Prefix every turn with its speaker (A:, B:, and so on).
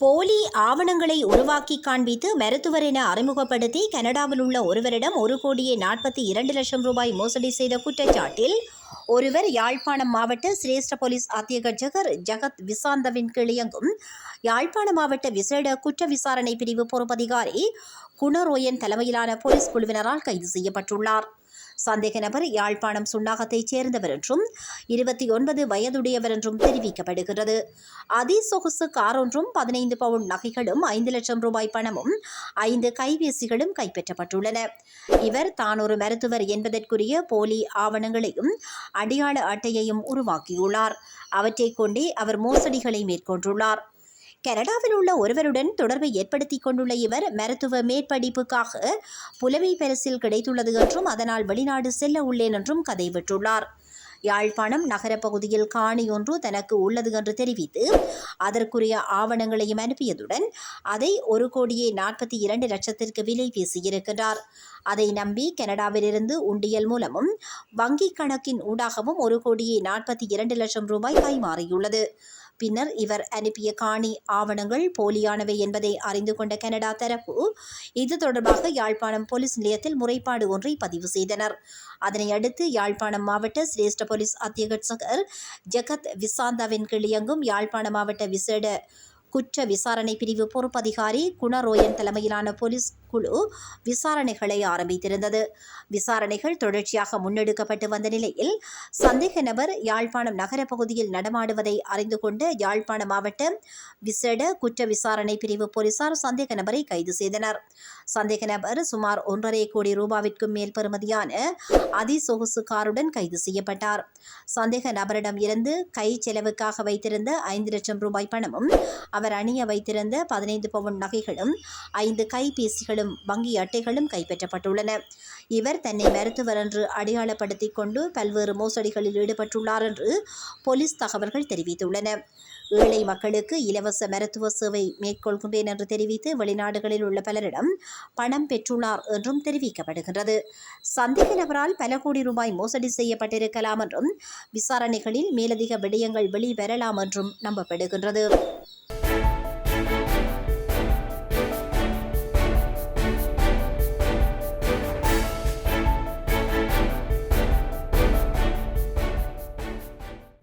A: போலி ஆவணங்களை உருவாக்கி காண்பித்து மருத்துவர் என அறிமுகப்படுத்தி கனடாவில் உள்ள ஒருவரிடம் ஒரு கோடியே நாற்பத்தி இரண்டு லட்சம் ரூபாய் மோசடி செய்த குற்றச்சாட்டில் ஒருவர் யாழ்ப்பாணம் மாவட்ட சிரேஷ்ட போலீஸ் அத்தியகர் ஜகத் விசாந்தவின் கிளியங்கும் யாழ்ப்பாண மாவட்ட விசேட குற்ற விசாரணை பிரிவு பொறுப்பதிகாரி குணரோயன் தலைமையிலான போலீஸ் குழுவினரால் கைது செய்யப்பட்டுள்ளார். சந்தேக நபர் யாழ்ப்பாணம் சுண்ணாகத்தைச் சேர்ந்தவர் என்றும் இருபத்தி ஒன்பது வயதுடையவர் என்றும் தெரிவிக்கப்படுகிறது அதிசொகுசு கார் ஒன்றும் பதினைந்து பவுன் நகைகளும் ஐந்து லட்சம் ரூபாய் பணமும் ஐந்து கைபேசிகளும் கைப்பற்றப்பட்டுள்ளன. இவர் தான் ஒரு மருத்துவர் என்பதற்குரிய போலி ஆவணங்களையும் அடையாள அட்டையையும் உருவாக்கியுள்ளார். அவற்றைக் கொண்டே அவர் மோசடிகளை மேற்கொண்டுள்ளார். கனடாவில் உள்ள ஒருவருடன் தொடர்பை ஏற்படுத்திக் கொண்டுள்ள இவர் மருத்துவ மேற்படிப்புக்காக புலமை பரிசில் கிடைத்துள்ளது என்றும் அதனால் வெளிநாடு செல்ல உள்ளேன் என்றும் கதை விட்டுள்ளார். யாழ்ப்பாணம் நகரப்பகுதியில் காணி ஒன்று தனக்கு உள்ளது என்று தெரிவித்து அதற்குரிய ஆவணங்களையும் அனுப்பியதுடன் அதை ஒரு கோடியே நாற்பத்தி இரண்டு லட்சத்திற்கு விலை பேசியிருக்கிறார் அதை நம்பி கனடாவிலிருந்து உண்டியல் மூலமும் வங்கிக் கணக்கின் ஊடாகவும் ஒரு கோடியே நாற்பத்தி இரண்டு லட்சம் ரூபாய் கைமாறியுள்ளது பின்னர் இவர் அனுப்பிய காணி ஆவணங்கள் போலியானவை என்பதை அறிந்து கொண்ட கனடா தரப்பு இது தொடர்பாக யாழ்ப்பாணம் போலீஸ் நிலையத்தில் முறைப்பாடு ஒன்றை பதிவு செய்தனர். அதனை அடுத்து யாழ்ப்பாணம் மாவட்ட சிரேஷ்ட போலீஸ் அத்தியகட்சகர் ஜகத் விசாந்தாவின் கீழ் இயங்கும் யாழ்ப்பாண மாவட்ட விசேட குற்ற விசாரணை பிரிவு பொறுப்பதிகாரி குணரோயன் தலைமையிலான போலீஸ் குழு விசாரணைகளை ஆரம்பித்திருந்தது. விசாரணைகள் தொடர்ச்சியாக முன்னெடுக்கப்பட்டு வந்த நிலையில் சந்தேக நபர் யாழ்ப்பாணம் நகர பகுதியில் நடமாடுவதை அறிந்து கொண்டு யாழ்ப்பாணம் மாவட்ட விசேட குற்ற விசாரணை பிரிவு போலீசார் சந்தேக நபரை கைது செய்தனர். சந்தேக நபர் சுமார் ஒன்றரை கோடி ரூபாவிற்கும் மேல் பெறுமதியான அதிசொகுசு காருடன் கைது செய்யப்பட்டார். சந்தேக நபரிடம் இருந்து கை செலவுக்காக வைத்திருந்த ஐந்து லட்சம் ரூபாய் பணமும் அவர் அவர் அணிய வைத்திருந்த பதினைந்து பவுன் நகைகளும் ஐந்து கைபேசிகளும் வங்கி அட்டைகளும் கைப்பற்றப்பட்டுள்ளன. இவர் தன்னை மருத்துவர் என்று அடையாளப்படுத்தி கொண்டு பல்வேறு மோசடிகளில் ஈடுபட்டுள்ளார் என்று போலீஸ் தகவல்கள் தெரிவித்துள்ளன. ஏழை மக்களுக்கு இலவச மருத்துவ சேவை மேற்கொள்கின்றேன் என்று தெரிவித்து வெளிநாடுகளில் உள்ள பலரிடம் பணம் பெற்றுள்ளார் என்றும் தெரிவிக்கப்படுகின்றது. சந்தேக நபரால் பல கோடி ரூபாய் மோசடி செய்யப்பட்டிருக்கலாம் என்றும் விசாரணைகளில் மேலதிக விடயங்கள் வெளிவரலாம் என்றும் நம்பப்படுகின்றது.